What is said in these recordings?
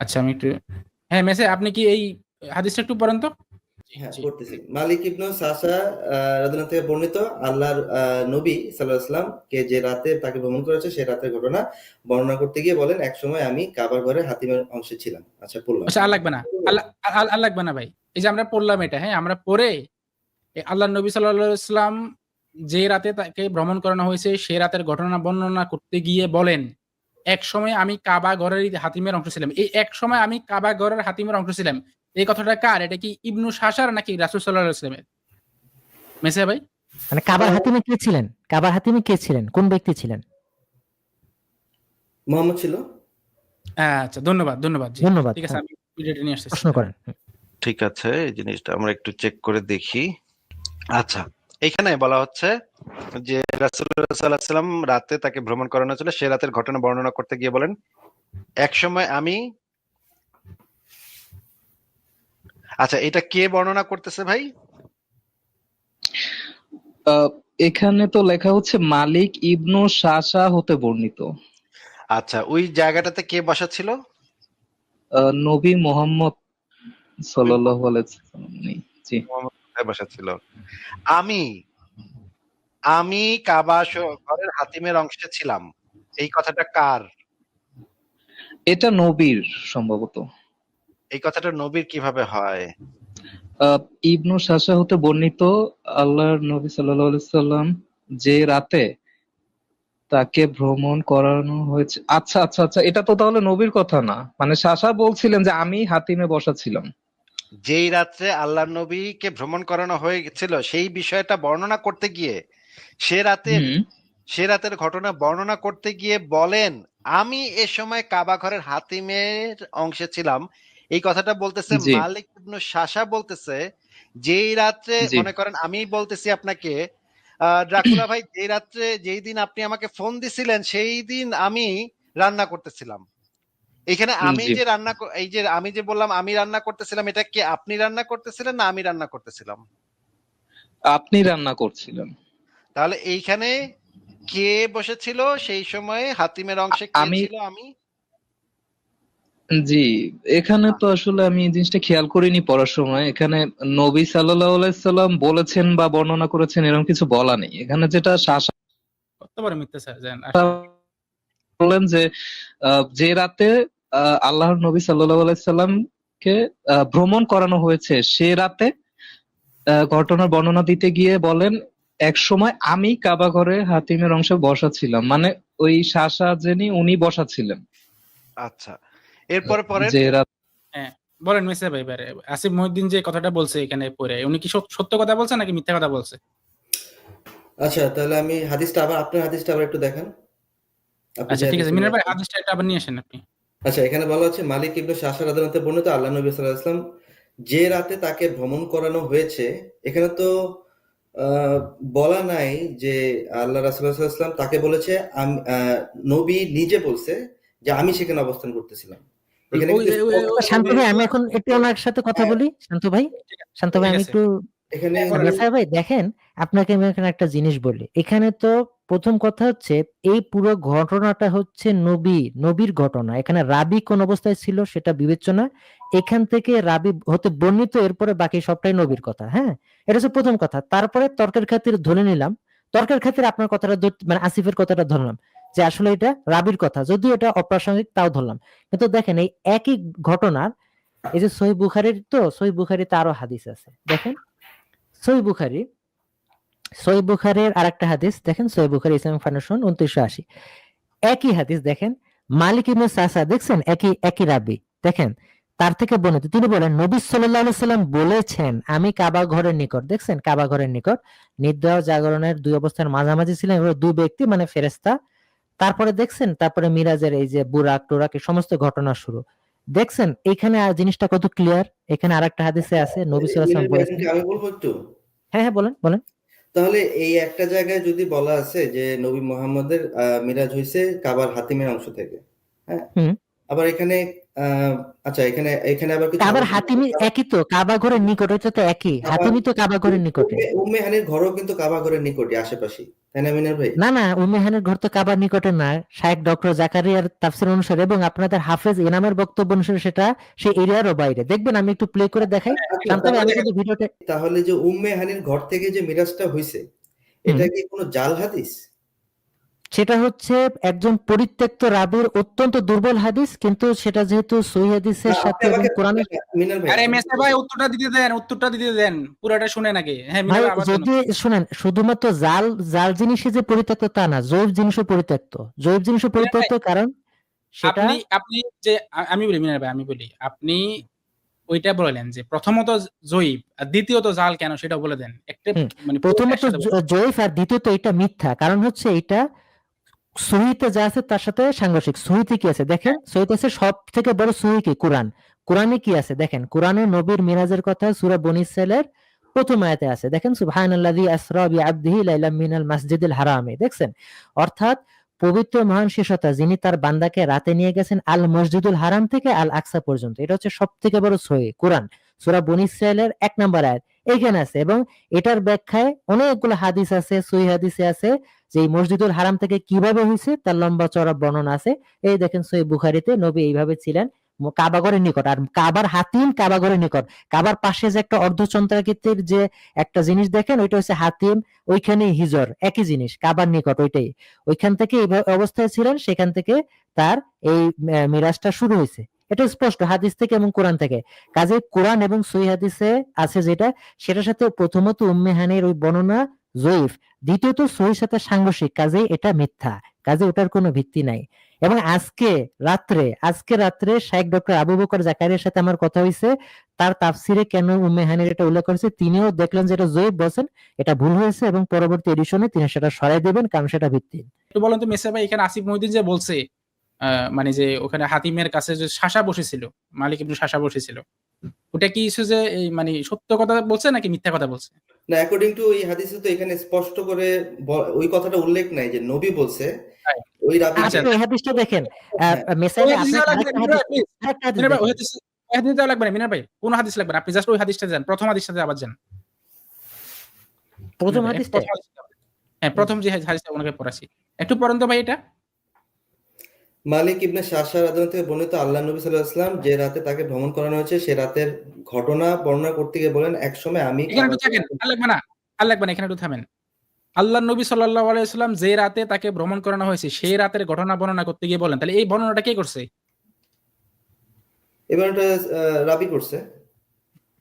আচ্ছা আমি একটু হ্যাঁ মেসে আপনি কি এই হাদিসটা একটু পড়েন তো? হ্যাঁ পড়তেছি। মালিক ইবনু সাসা রাদিয়াল্লাহু থেকে বর্ণিত আল্লাহর নবী সাল্লাল্লাহু আলাইহি কে যে রাতে তাকে ভ্রমণ করেছে সেই রাতের ঘটনা বর্ণনা করতে গিয়ে বলেন এক সময় আমি কাবার ঘরে হাতিমের অংশে ছিলাম। আচ্ছা পড়লাম। আচ্ছা আর লাগবে না। আল্লাহ আর- আর লাগবে না ভাই। এই যে আমরা পড়লাম এটা হ্যাঁ আমরা পড়ে এই আল্লাহ নবী সাল্লাল্লাহু আলাইহি সাল্লাম যে রাতে তাকে ভ্রমণ করানো হয়েছে সে রাতের ঘটনা বর্ণনা করতে গিয়ে বলেন এক সময় আমি কাবা ঘরের হাতিমের অংশ ছিলাম। এই এক সময় আমি কাবা ঘরের হাতিমের অংশ ছিলাম। এই কথাটা কার? এটা কি ইবনু শাসার নাকি রাসূল সাল্লাল্লাহু আলাইহি সাল্লামের মেসে ভাই? মানে কাবার হাতিমে কে ছিলেন? কাবার হাতিমে কে ছিলেন? কোন ব্যক্তি ছিলেন? মোহাম্মদ ছিল। আচ্ছা ধন্যবাদ ধন্যবাদ ধন্যবাদ ঠিক আছে আমি ভিডিওটা নিয়ে আসতেছি। প্রশ্ন করেন। ঠিক আছে এই জিনিসটা আমরা একটু চেক করে দেখি। আচ্ছা এখানে বলা হচ্ছে যে রাসুল্লাহাম রাতে তাকে ভ্রমণ করানো ছিল সে রাতের ঘটনা বর্ণনা করতে গিয়ে বলেন এক সময় আমি আচ্ছা এটা কে বর্ণনা করতেছে ভাই? এখানে তো লেখা হচ্ছে মালিক ইবনু শাসা হতে বর্ণিত। আচ্ছা ওই জায়গাটাতে কে বসা ছিল? নবী মোহাম্মদ সাল্লাল্লাহু আলাইহি। জি। কোথায় বসা ছিল। আমি আমি কাবা ঘরের হাতিমের অংশে ছিলাম। এই কথাটা কার? এটা নবীর সম্ভবত। এই কথাটা নবীর কীভাবে হয়? ইবনু শাসা হতে বর্ণিত আল্লাহর নবী সাল্লাল্লাহু সাল্লাম যে রাতে তাকে ভ্রমণ করানো হয়েছে। আচ্ছা আচ্ছা আচ্ছা এটা তো তাহলে নবীর কথা না। মানে শাসা বলছিলেন যে আমি হাতিমে বসা ছিলাম। যেই রাত্রে আল্লাহ নবীকে ভ্রমণ করানো হয়েছিল সেই বিষয়টা বর্ণনা করতে গিয়ে সে রাতে সে রাতের ঘটনা বর্ণনা করতে গিয়ে বলেন আমি এ সময় কাবা ঘরের হাতিমের অংশে ছিলাম। এই কথাটা বলতেছে মালিক ইবনু শাসা বলতেছে যেই রাত্রে মনে করেন আমি বলতেছি আপনাকে আহ, ড্রাকুলা ভাই যেই রাত্রে যেই দিন আপনি আমাকে ফোন দিছিলেন সেই দিন আমি রান্না করতেছিলাম। এখানে আমি যে রান্না এই যে আমি যে বললাম আমি রান্না করতেছিলাম এটা কি আপনি রান্না করতেছিলেন না আমি রান্না করতেছিলাম? আপনি রান্না করছিলেন। তাহলে এইখানে কে বসেছিল? সেই সময়ে হাতিমের অংশে কে আমি- ছিল আমি? জি এখানে তো আসলে আমি এই জিনিসটা খেয়াল করিনি পড়ার সময়। এখানে নবী সাল্লাল্লাহু আলাইহি সাল্লাম বলেছেন বা বর্ণনা করেছেন এরকম কিছু বলা নেই। এখানে যেটা শাসা কতবার মিথ্যা স্যার বললেন যে আহ, যে রাতে আল্লাহর নবী সাল্লাল্লাহু আলাইহি সাল্লামকে আহ, ভ্রমণ করানো হয়েছে। সে রাতে আহ, ঘটনার বর্ণনা দিতে গিয়ে বলেন এক সময় আমি কাবা ঘরে হাতিমের অংশে বসা ছিলাম। মানে ওই শাসা যিনি উনি বসা ছিলেন। আচ্ছা। এরপরে পরে? যে রাত বলেন মেসে ভাই এবারে। আসিফ মহিউদ্দিন যে কথাটা বলছে এখানে পরে উনি কি সত- সত্য কথা বলছে নাকি মিথ্যা কথা বলছে? আচ্ছা তাহলে আমি হাদিসটা আবার আপনার হাদিসটা আবার একটু দেখান। আচ্ছা ঠিক আছে। মিনার ভাই হাদিসটা একটা আবার নিয়ে আসেন আপনি। আচ্ছা এখানে বলা হচ্ছে মালিক ইবনু শাসা রাদিয়াল্লাহু আনহু বর্ণিত আল্লাহ নবী সাল্লাল্লাহু আলাইহি ওয়াসাল্লাম যে রাতে তাকে ভ্রমণ করানো হয়েছে এখানে তো আহ, বলা নাই যে আল্লাহ আলাইহি তাকে বলেছে নবী নিজে বলছে যে আমি সেখানে অবস্থান করতেছিলাম। শান্ত ভাই আমি এখন একটু ওনার সাথে কথা বলি। শান্ত ভাই শান্ত ভাই আমি একটু এখানে ভাই দেখেন আপনাকে আমি এখানে একটা জিনিস বলি। এখানে তো প্রথম কথা হচ্ছে, এই পুরো ঘটনাটা হচ্ছে নবী, নবীর ঘটনা। এখানে রাবি কোন অবস্থায় ছিল সেটা বিবেচনা। এখান থেকে রাবি হতে বর্ণিত, এরপরে বাকি সবটাই নবীর কথা হ্যাঁ? এটা হচ্ছে প্রথম কথা। তারপরে তর্কের খাতির ধরে নিলাম। তর্কের খাতির আপনার কথাটা মানে আসিফের কথাটা ধরলাম যে আসলে এটা রাবির কথা। যদিও এটা অপ্রাসঙ্গিক, তাও ধরলাম। কিন্তু দেখেন, এই একই ঘটনার, এই যে সহি বুখারির তো, সহি বুখারিতে আরও হাদিস আছে। দেখেন, সহি বুখারি সহি বুখারের আরেকটা হাদিস দেখেন সহি বুখারি ইসলামিক ফাউন্ডেশন উনত্রিশশো আশি। একই হাদিস দেখেন মালিক ইবনে সাসা দেখছেন? একই একই রাবি। দেখেন তার থেকে বর্ণিত তিনি বলেন নবী আলাইহি সাল্লাম বলেছেন আমি কাবা ঘরের নিকট দেখছেন কাবা ঘরের নিকট নিদ্রা জাগরণের দুই অবস্থার মাঝামাঝি ছিলেন দুই ব্যক্তি মানে ফেরেস্তা তারপরে দেখছেন তারপরে মিরাজের এই যে বুরাক টুরাক এই সমস্ত ঘটনা শুরু। দেখছেন এখানে আর জিনিসটা কত ক্লিয়ার এখানে আর একটা হাদিসে আছে নবী বলেছেন আমি বলব একটু? হ্যাঁ হ্যাঁ বলেন বলেন। তাহলে এই একটা জায়গায় যদি বলা আছে যে নবী মোহাম্মদের আহ, মিরাজ হইছে কাবার হাতিমের অংশ থেকে হ্যাঁ? আবার এখানে আচ্ছা এখানে এখানে আবার কিছু কাবার হাতিমি একই তো কাবা ঘরের নিকট ওইটা তো একই। হাতিমি তো কাবা ঘরের নিকটে। উম্মে- উম্মে হানির ঘরও কিন্তু কাবা ঘরের নিকটে আশেপাশে তাই না মিনার ভাই? না না উম্মেহানের ঘর তো কাবার নিকটে না। শায়েখ ডক্টর জাকারিয়ার তাফসির অনুসারে এবং আপনাদের হাফেজ ইনামের বক্তব্য অনুসারে সেটা সেই এরিয়ারও বাইরে। দেখবেন আমি একটু প্লে করে দেখাই। আচ্ছা, আমি কিন্তু ভিডিওটা তাহলে যে উম্মে হানির ঘর থেকে যে মিরাজটা হয়েছে এটা কি কোনো জাল হাদিস? সেটা হচ্ছে একজন পরিত্যক্ত রাবির অত্যন্ত দুর্বল হাদিস কিন্তু সেটা যেহেতু সহি হাদিসের আপনি সাথে এবং কোরআনের আরে মেসে ভাই উত্তরটা দিতে দেন উত্তরটা দিতে দেন পুরোটা শুনে নাকি হ্যাঁ মিনা ভাই শুনুন। যদি শুনেন শুধুমাত্র জাল জাল জিনিসে যে পরিত্যক্ত তা না জৈব জিনিসও পরিত্যক্ত জৈব জিনিসও পরিত্যক্ত কারণ সেটা আপনি আপনি যে আমি বলি মিনার ভাই আমি বলি আপনি ওইটা বললেন যে প্রথমত জৈব আর দ্বিতীয়ত জাল কেন সেটা বলে দেন একটা মানে প্রথমত একসাথে বলুন। জ- জয়ীফ আর দ্বিতীয়ত এটা মিথ্যা কারণ হচ্ছে এটা সহিতে যা আছে তার সাথে সাংঘর্ষিক। সহিতে কি আছে? দেখেন, সহিতে আছে সব থেকে বড় সহি কি কোরআন। কোরআনে কি আছে? দেখেন, কোরআনে নবীর মিরাজের কথা সূরা বনি ইসরাইলের প্রথম আয়াতে আছে। দেখেন, সুবহানাল্লাযী আসরা বিআবদিহি লাইলাম মিনাল মাসজিদিল হারামে। দেখছেন? অর্থাৎ পবিত্র মহান শেষতা যিনি তার বান্দাকে রাতে নিয়ে গেছেন আল মসজিদুল হারাম থেকে আল আকসা পর্যন্ত। এটা হচ্ছে সব থেকে বড় সহি, কোরআন। সুরা বনি ইসরাইলের এক নম্বর আয়াত। এইখানে আছে এবং এটার ব্যাখ্যায় অনেকগুলো হাদিস আছে, সহি হাদিসে আছে যে মসজিদুল হারাম থেকে কীভাবে হয়েছে, তার লম্বা চড়া বর্ণনা আছে। এই দেখেন সহি বুখারিতে নবী এইভাবে ছিলেন কাবাগরের নিকট। আর কাবার হাতিম কাবাগরের নিকট। কাবার পাশে যে একটা অর্ধচন্দ্রাকৃতির যে একটা জিনিস দেখেন, ওইটা হচ্ছে হাতিম, ওইখানে হিজর, একই জিনিস, কাবার নিকট ওইটাই। ওইখান থেকে এই অবস্থায় ছিলেন, সেখান থেকে তার এই মিরাজটা শুরু হয়েছে। এটা স্পষ্ট হাদিস থেকে এবং কোরআন থেকে। কাজে কোরআন এবং সহি হাদিসে আছে যেটা, সেটার সাথে প্রথমত উম্মে হানির ওই বর্ণনা জয়ীফ, দ্বিতীয়ত সহির সাথে সাংঘর্ষিক কাজে এটা মিথ্যা, কাজে ওটার কোনো ভিত্তি নাই। এবং আজকে রাত্রে আজকে রাত্রে শাইখ ডক্টর আবু বকর জাকারিয়ার সাথে আমার কথা হয়েছে তার তাফসিরে কেন উম্মে হানির এটা উল্লেখ করেছে, তিনিও দেখলেন যে এটা জয়ীফ বলছেন, এটা ভুল হয়েছে এবং পরবর্তী এডিশনে তিনি সেটা সরাই দেবেন, কারণ সেটা ভিত্তিহীন। একটু বলেন তো মেসে ভাই, এখানে আসিফ মহিউদ্দিন যে বলছে মানে যে ওখানে হাতিমের কাছে যে শাসা বসেছিল, মালিক ইবনু শাসা বসেছিল ওটা কি ইস্যু যে মানে সত্য কথা বলছে নাকি মিথ্যা কথা বলছে? না অ্যাকর্ডিং টু ওই হাদিসে তো এখানে স্পষ্ট করে ওই কথাটা উল্লেখ নাই যে নবী বলছে। ওই রাবি আচ্ছা, আপনি হাদিসটা দেখেন। হ্যাঁ। মেসাইলে ওই হাদিস লাগবে না, মিনার হাদিস- লাগবে না মিনার ভাই। কোন হাদিস লাগবে আপনি জাস্ট ওই হাদিসটা যান প্রথম হাদিসটাতে আবার যান হাদিসটা? প্রথম হাদিসটা- হ্যাঁ প্রথম যে হাদিসটা ওনাকে পড়াছি একটু পড়েন তো ভাই এটা। মালিক ইবনে শাসা রাদিয়াল্লাহু থেকে বর্ণিত আল্লাহ নবী সাল্লাল্লাহু আলাইহি যে রাতে তাকে ভ্রমণ করানো হয়েছে সে রাতের ঘটনা বর্ণনা করতে গিয়ে বলেন একসময় আমি এখানে একটু থামেন। আল্লাহ নবী সাল্লাহ আলাইসাল্লাম যে রাতে তাকে ভ্রমণ করানো হয়েছে সেই রাতের ঘটনা বর্ণনা করতে গিয়ে বলেন। তাহলে এই বর্ণনাটা কে করছে? এবার রাবি করছে।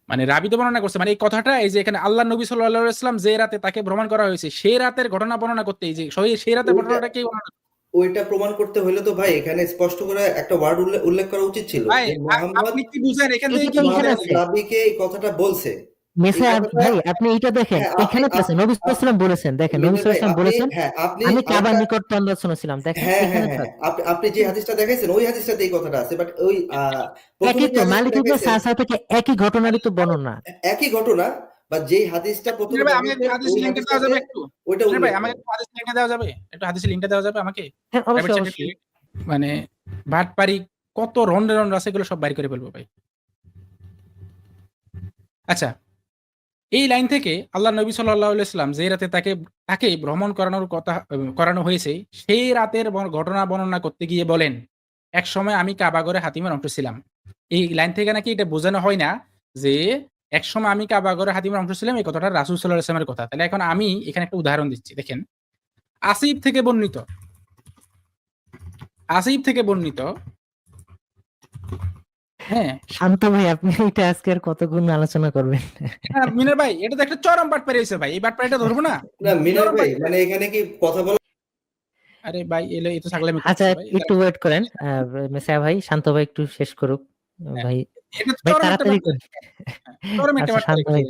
মানে রাবি তো বর্ণনা করছে মানে এই কথাটা এই যে এখানে আল্লাহ নবী সাল্লাহ আলাইসাল্লাম যে রাতে তাকে ভ্রমণ করা হয়েছে সেই রাতের ঘটনা বর্ণনা করতে এই যে সেই- সেই রাতের ঘটনাটা কে বর্ণনা ওইটা প্রমাণ করতে হলে তো ভাই এখানে স্পষ্ট করে একটা ওয়ার্ড উল্লেখ করা উচিত ছিল আপনি কি বুঝেন? এখান থেকে কি এই কথাটা বলছে। ভাই আপনি এটা দেখেন। হ্যাঁ, এখানে তো আছে নবী সাল্লাল্লাহু বলেছেন দেখেন নবী সাল্লাল্লাহু বলেছেন হ্যাঁ আমি কাবার নিকট তন্দ্রা শুনেছিলাম দেখেন হ্যাঁ এখানে। আপনি আপনি যে হাদিসটা দেখাইছেন ওই হাদিসটাতে এই কথাটা আছে বাট ওই একই তো মালিক ইবনে সাসা থেকে একই ঘটনারই তো বর্ণনা। একই ঘটনা বা যেই হাদিসটা প্রথমে দেখাইছেন, হাদিস ওই লিঙ্কটা দেওয়া যাবে একটু। ওইটা ভাই আমাকে হাদিস লিঙ্কটা দেওয়া যাবে? একটু হাদিস লিঙ্কটা দেওয়া যাবে আমাকে? হ্যাঁ অবশ্যই মানে বাটপারি কত রন্ডে রন্ড আছে এগুলো সব বাইর করে ফেলব ভাই। আচ্ছা এই লাইন থেকে আল্লাহ নবী সাল্লাম যে রাতে তাকে তাকে ভ্রমণ করানোর কথা করানো হয়েছে সেই রাতের ঘটনা বর্ণনা করতে গিয়ে বলেন এক সময় আমি কাবাগরে হাতিমের অংশ ছিলাম। এই লাইন থেকে নাকি এটা বোঝানো হয় না যে এক সময় আমি কাবাগরে হাতিমের অংশ ছিলাম এই কথাটা রাসুল সাল্লাহ ইসলামের কথা। তাহলে এখন আমি এখানে একটা উদাহরণ দিচ্ছি দেখেন। আসিফ থেকে বর্ণিত। আসিফ থেকে বর্ণিত। হ্যাঁ। শান্ত ভাই আপনি এটা আজকে আর কতক্ষণ আলোচনা করবেন? হ্যাঁ, মিনার ভাই এটা তো একটা চরম বাট পেরিয়েছে ভাই। এই বাট পাড়িটা ধরবো না? না মিনার ভাই মানে এখানে কি কথা বলা আরে ভাই এলে এই তো আচ্ছা একটু ওয়েট করেন। মেসায়া ভাই শান্ত ভাই একটু শেষ করুক। ভাই একটা আচ্ছা।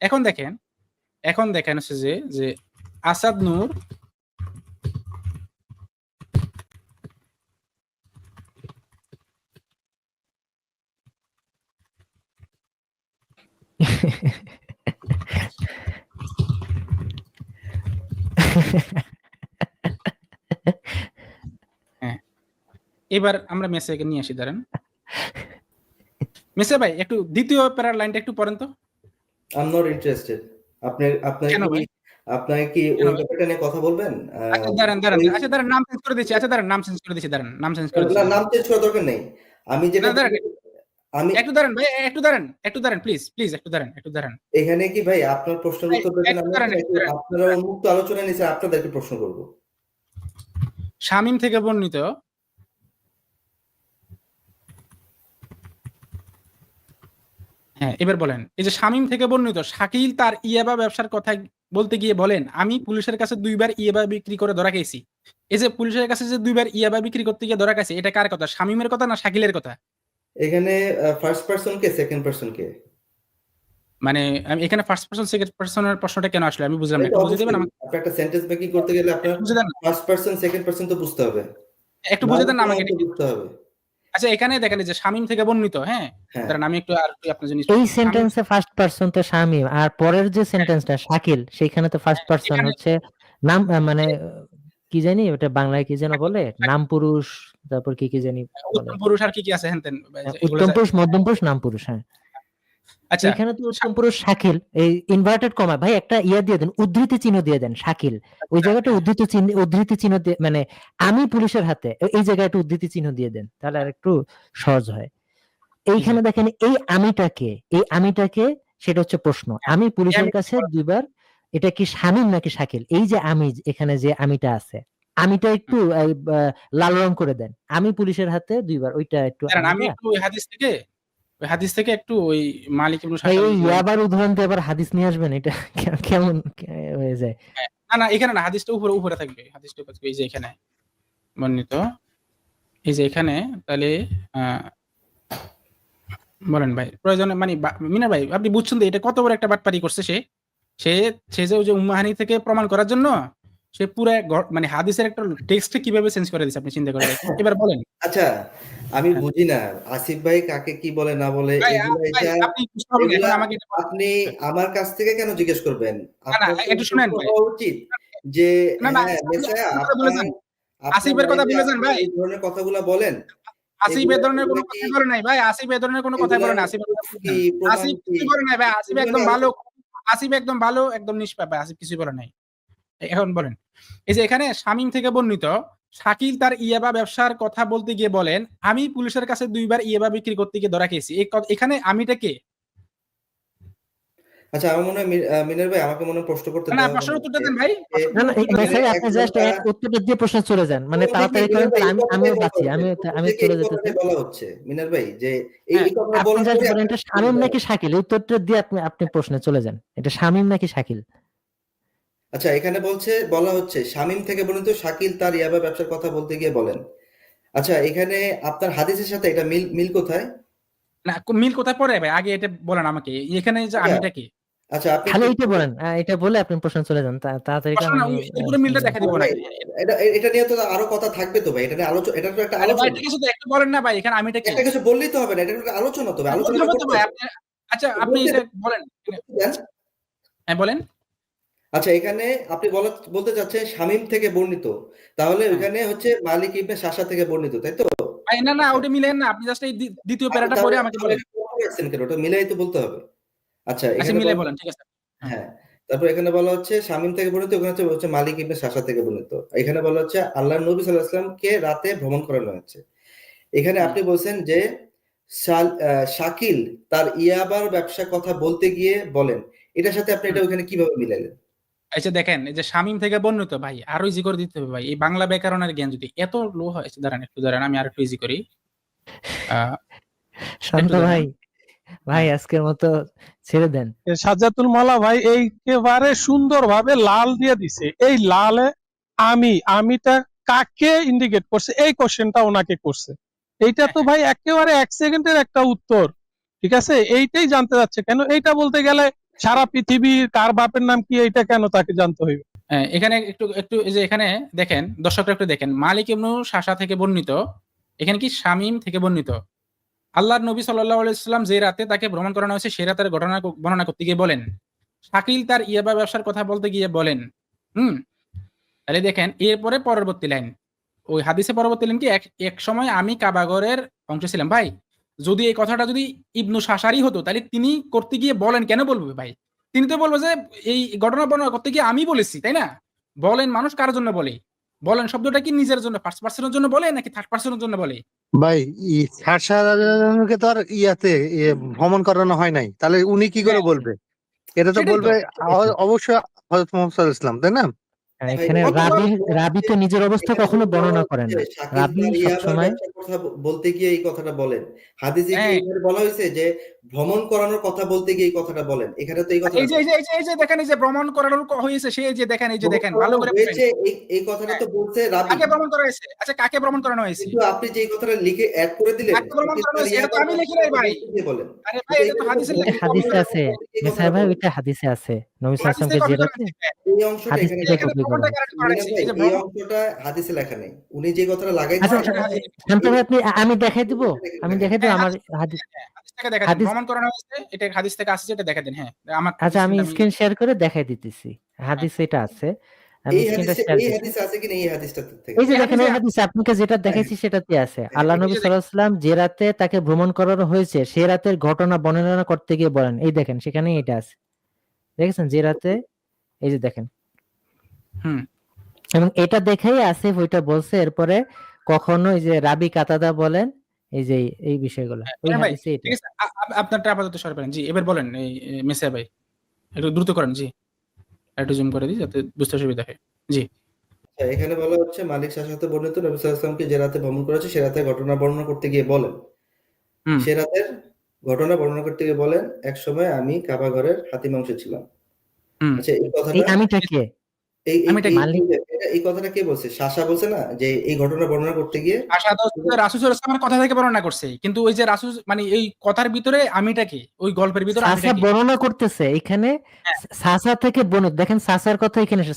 এখন দেখেন এখন দেখেন হচ্ছে যে যে আসাদ নূর এবার আমরা মেসে নিয়ে আসি দাঁড়ান মেসে ভাই একটু দ্বিতীয় প্যারার লাইনটা একটু পড়েন তো। আই এম নট ইন্টারেস্টেড আপনি আপনার কেন কি ভাই? আপনার কি ওই ব্যাপারটা নিয়ে কথা বলবেন? আচ্ছা দাঁড়ান দাঁড়ান। আচ্ছা দাঁড়ান নাম চেঞ্জ করে দিচ্ছি। আচ্ছা দাঁড়ান নাম চেঞ্জ করে দিচ্ছি দাঁড়ান নাম চেঞ্জ করে দিচ্ছি। নাম চেঞ্জ করার দরকার নেই। আমি যেটা। আমি একটু দাঁড়ান ভাই একটু দাঁড়ান একটু দাঁড়ান প্লিজ প্লিজ একটু দাঁড়ান একটু দাঁড়ান। এখানে কি ভাই আপনার প্রশ্নের ভাই, উত্তর দেবেন। আপনারা উন্মুক্ত আলোচনা নিচে আপনাদেরকে প্রশ্ন করব। শামিম থেকে বর্ণিত হ্যাঁ এবার বলেন এই যে শামিম থেকে বর্ণিত শাকিল তার ইয়াবা ব্যবসার কথা বলতে গিয়ে বলেন আমি পুলিশের কাছে দুইবার ইয়াবা বিক্রি করে ধরা খেয়েছি। এই যে পুলিশের কাছে যে দুইবার ইয়াবা বিক্রি করতে গিয়ে ধরা খাইছে এটা কার কথা? শামিমের কথা না শাকিলের কথা? এখানে ফার্স্ট পারসন কে সেকেন্ড পারসন কে? মানে আমি এখানে ফার্স্ট পার্সন সেকেন্ড পার্সনের প্রশ্নটা কেন আসলে? আমি বুঝলাম না একটু বুঝে দেবেন আমাকে? আপনি একটা সেন্টেন্স মেকিং করতে গেলে আপনার? ফার্স্ট পারসন সেকেন্ড পারসন তো বুঝতে হবে। একটু বুঝে দেন আমাকে বুঝতে হবে। আচ্ছা এখানে দেখেন যে শামিম থেকে বর্ণিত হ্যাঁ? তার নামে আমি একটু আর একটু আপনার জন্য এই সেন্টেন্সে ফার্স্ট পারসন তো শামিম আর পরের যে সেন্টেন্সটা শাকিল সেখানে তো ফার্স্ট পারসন হচ্ছে নাম মানে কি জানি ওটা বাংলায় কি যেন বলে? নাম পুরুষ তারপর কি কি জানি উত্তম পুরুষ আর কি কি আছে হ্যাঁ উত্তম পুরুষ মধ্যম পুরুষ নাম পুরুষ হ্যাঁ। আচ্ছা এখানে তো পুরুষ শাকিল এই ইনভার্টেড কমা ভাই একটা ইয়া দিয়ে দেন উদ্ধৃতি চিহ্ন দিয়ে দেন শাকিল। ওই জায়গাটা উদ্ধৃতি চিহ্ন উদ্ধৃতি চিহ্ন দিয়ে মানে আমি পুলিশের হাতে এই জায়গায় একটা উদ্ধৃতি চিহ্ন দিয়ে দেন তাহলে আর একটু সহজ হয়। এইখানে দেখেন এই আমিটাকে এই আমিটাকে সেটা হচ্ছে প্রশ্ন আমি পুলিশের কাছে দুইবার এটা কি শামিম নাকি শাকিল? এই যে আমি এখানে যে আমিটা আছে আমিটা একটু লাল রং করে দেন আমি পুলিশের হাতে দুইবার ওইটা একটু আমি একটু হাদিস থেকে ওই হাদিস থেকে একটু ওই মালিক ইবনু শাকাল এই আবার উদাহরণ দিয়ে আবার হাদিস নিয়ে আসবেন এটা কেমন হয়ে যায়? না না এখানে না হাদিসটা উপরে উপরে থাকবে। হাদিসটা উপরে থাকবে, এই যে এখানে বর্ণিত। এই যে এখানে তাহলে আহ, বলেন ভাই প্রয়োজনে মানে মিনা ভাই আপনি বুঝছেন তো এটা কত বড় একটা বাটপারি করছে সে? সে সে যে ওই যে উম্মাহানি থেকে প্রমাণ করার জন্য সে পুরো মানে হাদিসের একটা টেক্সট কীভাবে চেঞ্জ করে দিচ্ছে আপনি চিন্তা করে এবার বলেন। আচ্ছা আমি। বুঝি না। আসিফ ভাই কাকে কি বলে না বলে আপনি আমার কাছ থেকে কেন জিজ্ঞেস করবেন? একটু শুনেন ভাই। উচিত যে হ্যাঁ আসিফের কথা বলে যান। ভাই। এই ধরনের কথাগুলো বলেন। আসিফ এ ধরনের কোনো কথা বলে নাই ভাই। আসিফ এ ধরনের কোনো কথা বলে না আসিফ আসিফ কিছু বলে নাই ভাই। আসিফ একদম ভালো আসিফ একদম ভালো একদম নিষ্পাপ ভাই। আসিফ কিছু বলে নাই। এখন বলেন। এই যে এখানে শামিম থেকে বর্ণিত শাকিল তার ইয়াবা ব্যবসার কথা বলতে গিয়ে বলেন আমি পুলিশের কাছে দুইবার ইয়াবা বিক্রি করতে গিয়ে ধরা খেয়েছি। এখানে আমিটা কে? আচ্ছা আমার মনে হয় মিনার ভাই আমাকে মনে প্রশ্ন করতে না প্রশ্নের উত্তরটা দেন ভাই না না এই আপনি জাস্ট তারা- উত্তরটা দিয়ে প্রশ্ন চলে যান। মানে তাড়াতাড়ি করেন আমি আমিও বাঁচি আমি আমি চলে যেতে চাই। বলা হচ্ছে মিনার ভাই যে এই হ্যাঁ, বলেন এটা শামিম নাকি শাকিল? উত্তরটা দিয়ে আপনি আপনি প্রশ্নে চলে যান। এটা শামিম নাকি শাকিল? আচ্ছা এখানে বলছে বলা হচ্ছে শামিম থেকে বলুন তো শাকিল তার ইয়াবা ব্যবসার কথা বলতে গিয়ে বলেন। আচ্ছা এখানে আপনার হাদিসের সাথে এটা মিল মিল কোথায়? না মিল কোথায় পড়ে? ভাই আগে এটা বলেন আমাকে। এখানে যে আচ্ছা, আমিটা কি? আচ্ছা আপনি খালি এটা বলেন। এটা বলে আপনি প্রশ্ন চলে যান। তাড়াতাড়ি আমি, পুরো মিলটা দেখা দিব না। ভাই, এটা এটা নিয়ে তো আরও কথা থাকবে তো ভাই। এটা নিয়ে আলোচনা এটা তো একটা আলোচনা। ঠিক আছে তো একটু বলেন না ভাই এখানে আমিটা কি? একটা কিছু বললেই তো হবে না এটা একটা আলোচনা তো ভাই আলোচনা বলতে হবে তো ভাই, আপনি- আচ্ছা আপনি এটা বলেন। হ্যাঁ বলেন। আচ্ছা এখানে আপনি বলা বলতে চাচ্ছেন শামিম থেকে বর্ণিত। তাহলে হ্যাঁ। ওখানে হচ্ছে মালিক ইবনে শাসা থেকে বর্ণিত তাই তো? না না ওটা মিলেন না আপনি জাস্ট এই দ্বিতীয় প্যারাটা পড়ে আমাকে বলেন। ওটা মিলাই তো বলতে হবে। আচ্ছা আচ্ছা এখানে মিলাই বলা- বলেন ঠিক আছে। হ্যাঁ। তারপর এখানে বলা হচ্ছে শামিম থেকে বর্ণিত ওখানে হচ্ছে মালিক ইবনে শাসা থেকে বর্ণিত। এখানে বলা হচ্ছে আল্লাহ নবী সাল্লাল্লাহু আলাইহি ওয়াসাল্লামকে রাতে ভ্রমণ করানো হয়েছে। এখানে আপনি বলছেন যে শাকিল তার ইয়াবার ব্যবসা কথা বলতে গিয়ে বলেন। এটার সাথে আপনি এটা ওখানে কীভাবে আচ্ছা দেখেন এই যে শামিম থেকে বর্ণিত ভাই আরও ইজি করে দিতে হবে ভাই। এই বাংলা ব্যাকরণের জ্ঞান যদি এত লো হয় দাঁড়ান একটু দাঁড়ান আমি আর একটু ইজি করি শান্ত ভাই ভাই আজকের মতো ছেড়ে দেন। এ সাজ্জাতুল মালা ভাই এইকেবারে সুন্দরভাবে লাল দিয়ে দিছে। এই লালে আমি আমিটা কাকে ইন্ডিকেট করছে? এই কোশ্চেনটা ওনাকে করছে। এইটা তো ভাই একেবারে এক সেকেন্ডের একটা উত্তর ঠিক আছে? এইটাই জানতে যাচ্ছে কেন? এইটা বলতে গেলে সারা পৃথিবীর কার বাপের নাম কি এইটা কেন তাকে জানতে হইবে? হ্যাঁ, এখানে একটু একটু যে এখানে দেখেন দর্শকরা একটু দেখেন। মালিক ইবনু শাসা থেকে বর্ণিত এখানে কি শামিম থেকে বর্ণিত? আল্লাহর নবী সাল্লাহ আলাইসাল্লাম যে রাতে তাকে ভ্রমণ করানো হয়েছে সে রাতের ঘটনা ক- বর্ণনা করতে গিয়ে বলেন। শাকিল তার ইয়াবা ব্যবসার কথা বলতে গিয়ে বলেন। হুম? তাহলে দেখেন এরপরে পরবর্তী লাইন। ওই হাদিসে পরবর্তী লিঙ্কে এক এক সময় আমি কাবাগরের অংশ ছিলাম। ভাই যদি এই কথাটা যদি ইবনু শাসারি হতো তাহলে তিনি করতে গিয়ে বলেন কেন বলবে ভাই? তিনি তো বলব যে এই ঘটনা বর্ণনা করতে গিয়ে আমি বলেছি তাই না? বলেন মানুষ কার জন্য বলে? বলেন শব্দটা কি নিজের জন্য ফার্স্ট পার্সনের জন্য বলে নাকি থার্ড পার্সনের জন্য বলে? ভাই তো আর ইয়াতে ইয়ে ভ্রমণ করানো হয় নাই। তাহলে উনি কি করে হ্যাঁ। বলবে? এটা তো বলবে অবশ্যই হযরত মুহাম্মদ সাল্লাল্লাহু আলাইহি তাই না? এখানে রাবি রাবি তো নিজের অবস্থা কখনো বর্ণনা করেন না রাবি সবসময় কথা বলতে গিয়ে এই কথাটা বলেন হাদিসে কি হ্যাঁ। বলা হয়েছে যে ভ্রমণ করানোর কথা বলতে গিয়ে এই কথাটা বলেন। এখানে তো এই কথা এই যে এই যে এই যে দেখেন এই যে ভ্রমণ করানোর হয়েছে যে দেখেন এই যে দেখেন ভালো করে হয়েছে এই কথাটা তো বলছে রাবি। কাকে ভ্রমণ করা হয়েছে? আচ্ছা কাকে ভ্রমণ করানো হয়েছে? কিন্তু আপনি যে এই কথাটা লিখে অ্যাড করে দিলেন কাকে ভ্রমণ করানো হয়েছে? এটা তো আমি লিখি নাই ভাই। বলেন। আরে ভাই এটা তো হাদিসে লেখা হাদিসে আছে। মেসাই ভাই। ওইটা হাদিসে আছে। নবী সাল্লাল্লাহু করা আছে। এই অংশটা এখানে লেখা এই অংশটা হাদিসে লেখা নেই। উনি যে কথাটা লাগাইছেন আচ্ছা, শান্ত ভাই আপনি আমি দেখাই দিব? আমি দেখাই দিব হ্যাঁ, আমার হ্যাঁ, হাদিস থেকে দেখা দিন ভ্রমণ করানো হয়েছে এটা হাদিস থেকে আসছে এটা দেখা দিন হ্যাঁ আমার আচ্ছা আমি স্ক্রিন শেয়ার করে দেখাই দিতেছি। হাদিস এটা আছে। আমি এই স্ক্রিনটা শেয়ার এই দিচ্ছি হাদিসে আছে কিনা? এই হাদিসটা থেকে। এই যে দেখেন এই হাদিস আপনাকে যেটা দেখাইছি সেটাতে আছে। আল্লাহ নবী সাল্লাল্লাহু আলাইহি সাল্লাম যে রাতে তাকে ভ্রমণ করানো হয়েছে সে রাতের ঘটনা বর্ণনা করতে গিয়ে বলেন। এই দেখেন সেখানে এটা আছে। দেখেছেন? যে রাতে এই যে দেখেন। হুম। এবং এটা দেখেই আসিফ ওইটা বলছে এরপরে কখনো এই যে রাবি কাতাদা বলেন এই যে এই- বিষয়গুলো। হ্যাঁ আ- আ- আপনারটা আপাতত সরবেন জি এবার বলেন এই মেসে ভাই একটু দ্রুত করেন জি। একটু জুম করে দিই যাতে বুঝতে সুবিধা হয়। আচ্ছা, এখানে বলা হচ্ছে মালিক শাসাতে বর্ণিত নবী সাল্লাল্লাহু যে রাতে ভ্রমণ করেছে সে রাতে ঘটনা বর্ণনা করতে গিয়ে বলেন। সে রাতের ঘটনা বর্ণনা করতে গিয়ে বলেন এক সময় আমি কাবা ঘরের হাতিম অংশে ছিলাম আচ্ছা এই কথাটা আমিটা কে? এই এই- আমি এটা এই- মালিক- এটা- এই কথাটা কে বলছে? শাসা বলছে না যে এই ঘটনা বর্ণনা করতে গিয়ে আশাদ রাসুল ইসলামের কথা থেকে বর্ণনা করছে। কিন্তু ওই যে রাসুল মানে এই কথার ভিতরে আমিটা কি? ওই গল্পের ভিতরে আমিটা বর্ণনা করতেছে এখানে হ্যাঁ। থেকে বর্ণ দেখেন সাসার কথা এখানে এসে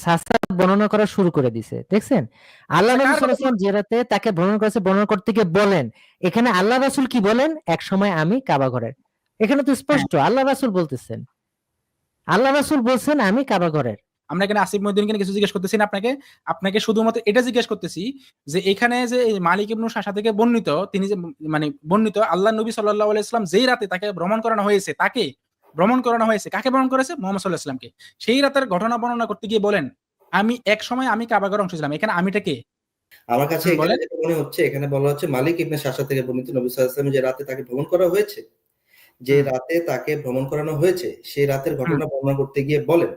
বর্ণনা করা শুরু করে দিছে দেখছেন? আল্লাহ কার নবী সাল্লাল্লাহু আলাইহি ওয়াসাল্লাম যে রাতে তাকে ভ্রমণ করেছে বর্ণনা করতে গিয়ে বলেন এখানে আল্লাহ রাসুল কি বলেন? এক সময় আমি কাবা ঘরের। এখানে তো স্পষ্ট আল্লাহ রাসুল বলতেছেন। আল্লাহ রাসুল বলছেন আমি কাবা ঘরের। আমরা এখানে আসিফ মহিউদ্দিনকে কিছু জিজ্ঞেস করতেছি না আপনাকে। আপনাকে শুধুমাত্র এটা জিজ্ঞেস করতেছি যে এখানে যে মালিক ইবনু শাসা থেকে বর্ণিত তিনি যে মানে বর্ণিত আল্লাহ নবী সাল্লাল্লাহু আলাইহি সাল্লাম যেই রাতে তাকে ভ্রমণ করানো হয়েছে তাকে ভ্রমণ করানো হয়েছে কাকে ভ্রমণ করেছে? মোহাম্মদ সাল্লাহ ইসলামকে সেই রাতের ঘটনা বর্ণনা করতে গিয়ে বলেন আমি এক সময় আমি কাবাগর অংশ ছিলাম এখানে আমিটা কে? আমার কাছে। মনে হচ্ছে এখানে বলা হচ্ছে মালিক ইবনে শাসা থেকে বর্ণিত নবী ওয়াসাল্লাম যে রাতে তাকে ভ্রমণ করা হয়েছে যে রাতে তাকে ভ্রমণ করানো হয়েছে সেই রাতের ঘটনা বর্ণনা করতে গিয়ে বলেন।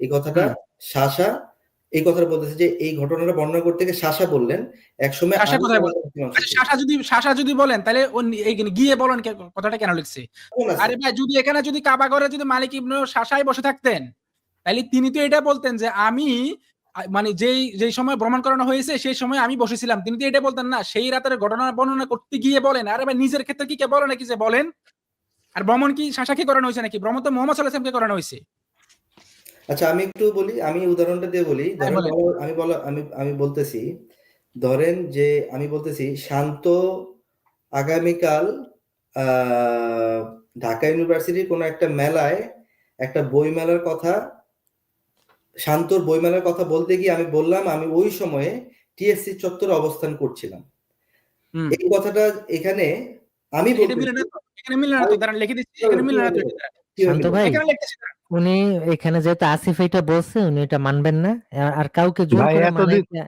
এই কথাটা শাসা এই কথাটা বলতেছে যে এই ঘটনাটা বর্ণনা করতে গিয়ে শাসা বললেন একসময় শাসা কোথায় বলেন? শাসা যদি শাসা যদি বলেন তাহলে গিয়ে বলেন কথাটা কেন লিখছে? আরে ভাই যদি এখানে যদি কাবাগরে যদি মালিক ইবনু শাসায় বসে থাকতেন তাহলে তিনি তো এটা বলতেন যে আমি মানে যেই যেই সময় ভ্রমণ করানো হয়েছে সেই সময় আমি বসেছিলাম। তিনি তো এটা বলতেন না সেই রাতের ঘটনা বর্ণনা করতে গিয়ে বলেন। আরে ভাই নিজের ক্ষেত্রে কি কে বলে নাকি যে বলেন? আর ভ্রমণ কি শাসাকে করানো হয়েছে নাকি? ভ্রমণ তো মোহাম্মদ সাল্লাহ করানো হয়েছে। আচ্ছা আমি একটু বলি আমি উদাহরণটা দিয়ে বলি। হ্যাঁ, ধরেন আমি বলো আমি আমি বলতেছি ধরেন যে আমি বলতেছি শান্ত আগামীকাল আহ, ঢাকা ইউনিভার্সিটির কোনো একটা মেলায় একটা বই মেলার কথা শান্তর বই মেলার কথা বলতে গিয়ে আমি বললাম আমি ওই সময়ে টিএসসি চত্বরে অবস্থান করছিলাম। এই কথাটা এখানে আমি এটা বলতেছি মিলে না তো এখানে মিলে তো দাঁড়ান লিখে দিচ্ছি এখানে মিলে তো এটা। দাঁড়ান। কীভাবে শান্ত ভাই। এখানে লিখতেছি দাঁড়ান। উনি এখানে যেহেতু আসিফ এটা বলছে উনি এটা মানবেন না। আর- কাউকে জোর ভাই, করে এতদিন- মানাইতে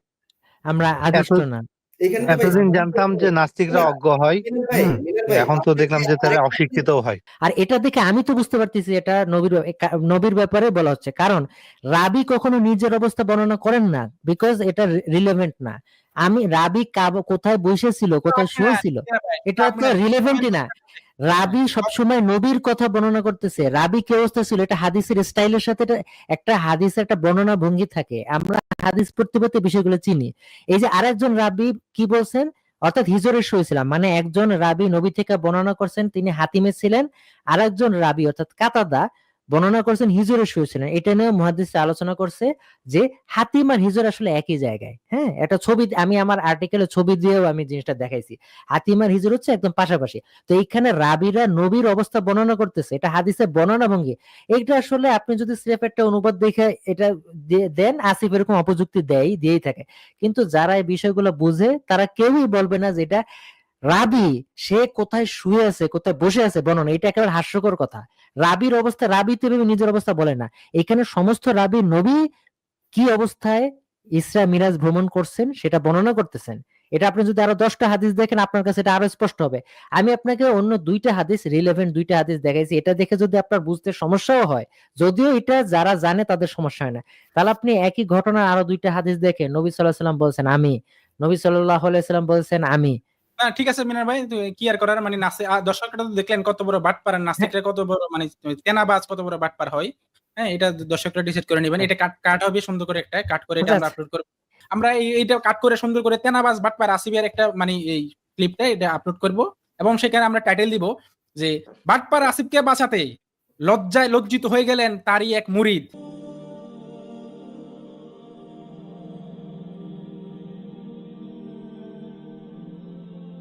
আমরা আদিষ্ট না। এখানে তো ভাই এতদিন জানতাম যে নাস্তিকরা অজ্ঞ হয়। মিলন ভাই, হুম, মিলন ভাই, এখন তো দেখলাম যে তারা আরেকটা- অশিক্ষিত হয়। আর এটা দেখে আমি তো বুঝতে পারতেছি এটা নবীর ব্যাপ- এ- কা- নবীর ব্যাপারে বলা হচ্ছে। কারণ রাবি কখনো নিজের অবস্থা বর্ণনা করেন না বিকজ এটা রিলেভেন্ট না। আমি রাবি কাব- কোথায় বসেছিল কোথায় শুয়েছিল হ্যাঁ, এটা আপনি তো রিলেভেন্টই না। রাবি সবসময় নবীর কথা বর্ণনা করতেছে। রাবি কি অবস্থা ছিল? এটা হাদিসের স্টাইলের সাথে একটা হাদিসের একটা বর্ণনা ভঙ্গি থাকে। আমরা হাদিস পড়তে বিষয়গুলো চিনি। এই যে আরেকজন রাবি কি বলছেন? অর্থাৎ হিজরের শুয়েছিলাম মানে একজন রাবি নবী থেকে বর্ণনা করছেন, তিনি হাতিমে ছিলেন। আর একজন রাবি, অর্থাৎ কাতাদা বর্ণনা করছেন হিজুরে শুয়েছিলেন এটা নিয়ে মহাদিস আলোচনা করছে যে হাতিম আর হিজুর আসলে একই জায়গায় হ্যাঁ? একটা ছবি, আমি আমার আর্টিকেলে ছবি দিয়েও আমি জিনিসটা দেখাইছি। হাতিম আর হিজুর হচ্ছে একদম পাশাপাশি। তো এইখানে রাবিরা নবীর অবস্থা বর্ণনা করতেছে, এটা হাদিসের বর্ণনা ভঙ্গি এইটা আসলে আপনি যদি স্রেফ একটা অনুবাদ দেখে এটা দেন, আসিফ এরকম অপযুক্তি দেয়, দিয়েই থাকে। কিন্তু যারা এই বিষয়গুলো বুঝে, তারা কেউই বলবে না যে এটা রাবি, সে কোথায় শুয়ে আছে, কোথায় বসে আছে, বর্ণনা। এটা একেবারে হাস্যকর কথা। রাবির অবস্থা, রাবি তো নিজের অবস্থা বলে না। এখানে সমস্ত রাবি নবী কি অবস্থায় ইসরা মিরাজ ভ্রমণ করছেন সেটা বর্ণনা করতেছেন। এটা আপনি যদি আরও দশটা হাদিস দেখেন, আপনার কাছে এটা আরও স্পষ্ট হবে। আমি আপনাকে অন্য দুইটা হাদিস রিলেভেন্ট দুইটা হাদিস দেখাইছি। এটা দেখে যদি আপনার বুঝতে সমস্যাও হয়, যদিও এটা যারা জানে তাদের সমস্যা হয় না। তাহলে আপনি একই ঘটনা আরও দুইটা হাদিস দেখে নবী সাল্লাহ সাল্লাম বলছেন, আমি। নবী সাল্লাহ সাল্লাম বলছেন, আমি। না ঠিক আছে মিনার ভাই কি আর করার মানে নাসে দর্শকরা তো দেখলেন কত বড় বাটপার আর নাস্তিকরা কত বড় মানে তেনাবাজ কত বড় বাট পার হয়। হ্যাঁ এটা দর্শকরা ডিসাইড করে নেবেন। এটা কাট কাট হবে সুন্দর করে একটা কাট করে এটা আমরা আপলোড করব। আমরা এই এইটা কাট করে সুন্দর করে তেনাবাজ বাটপার আসিবের একটা মানে এই ক্লিপটা এটা আপলোড করব এবং সেখানে আমরা টাইটেল দিব যে বাটপার আসিফকে বাঁচাতে লজ্জায় লজ্জিত হয়ে গেলেন তারই এক মুরিদ।